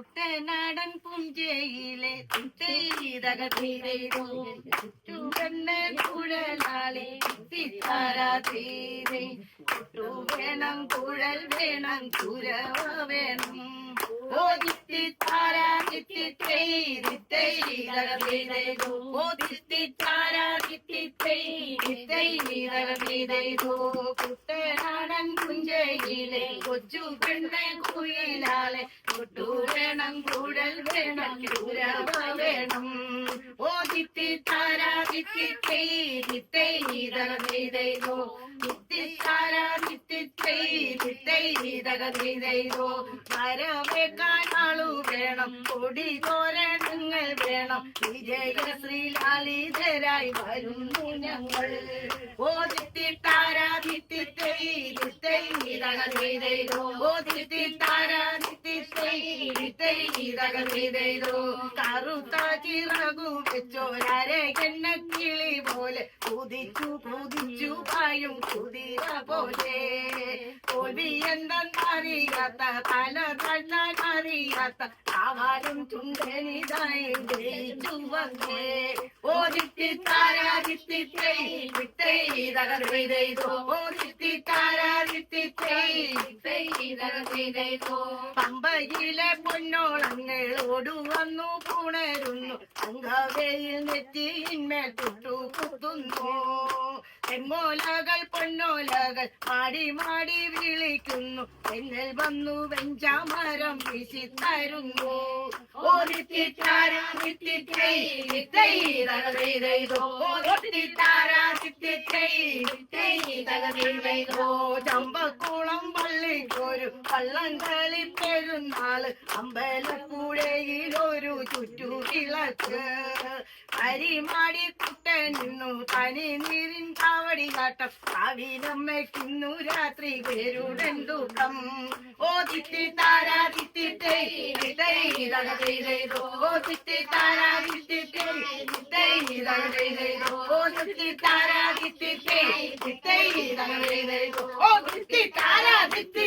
കുട്ടനാടൻ പുഞ്ചയിലെ കുഴലാളി തീരെ. ചുട്ടു വേണം കുഴൽ വേണം. കുരവ വേണം കുട്ടനാടൻ പുഞ്ചയിലെ കൊച്ചു പെണ്ണെ കുയിലാളെ കൊട്ടു വേണം കുഴൽ വേണം കുരവ വേണം. ഓ തിത്തിത്താര തിത്തിത്തൈ തിത്തൈ തകതീരോ തിത്തിത്താര തിത്തിത്തൈ തിത്തൈ തകതീരോ വരവേക്കാൻ ആളു വേണം കൊടി തോരണങ്ങൾ വേണം. വിജയ ശ്രീലാലിതരായി വരുന്നു ഞങ്ങൾ. ഓ തിത്തിത്താര തിത്തിത്തൈ തിത്തൈ തകതീരോ ഓ തിത്തിത്താര തിത്തിത്തൈ തകതീരോ കറുത്ത ചിറകു വെച്ചോരരെ എണ്ണ കിളി പോലെ കുതിച്ചു കുതിച്ചു പായും കുതിര പോലെ. തോൽവി എന്തെന്നറിയാത്ത തല തള്ളാൻ അറിയാത്ത ആവാരും ചുണ്ടനിതായി ജയിച്ചു വന്നേ. ഓ ദിത്തിത്താര ദിത്തിത്തൈ വിത്തൈ തകർവെയ്തോ ഓ ദിത്തിത്താര ദിത്തിത്തൈ വിത്തൈ തകർവെയ്തോ പമ്പയിലെ പൊന്നോളങ്ങൾ ഓടുവന്നു പുണരുന്നു പുങ്കവയിൽ നെറ്റിയിന്മേൽ തൊട്ടു കുത്തുന്നു. തെങ്ങോലകൾ പൊന്നോലകൾ മാടി മാടി വിളിക്കുന്നു. എന്നൽ വന്നു വെഞ്ചാമരം വിശി തരുന്നു ചമ്പക്കുളം പള്ളിക്കൊരു വള്ളം കളി പെരുന്നാൾ അമ്പലപ്പുഴയിലൊരു ചുറ്റുവിളക്ക്. അരിമാടി കുട്ടനിന്നു തനി നീരിൻ കാവടി കാട്ടം കാവിനമ്മയ്ക്കുന്നു രാത്രി പേരുടൻ ദുഃഖം. ഓ തിത്തി താരാ തിത്തി ഓ തിത്തി താരാ തിത്തി ഓ തിത്തി താരാ തിത്തി ഓ തിത്തി താരാ തിത്തി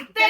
അപ്പേ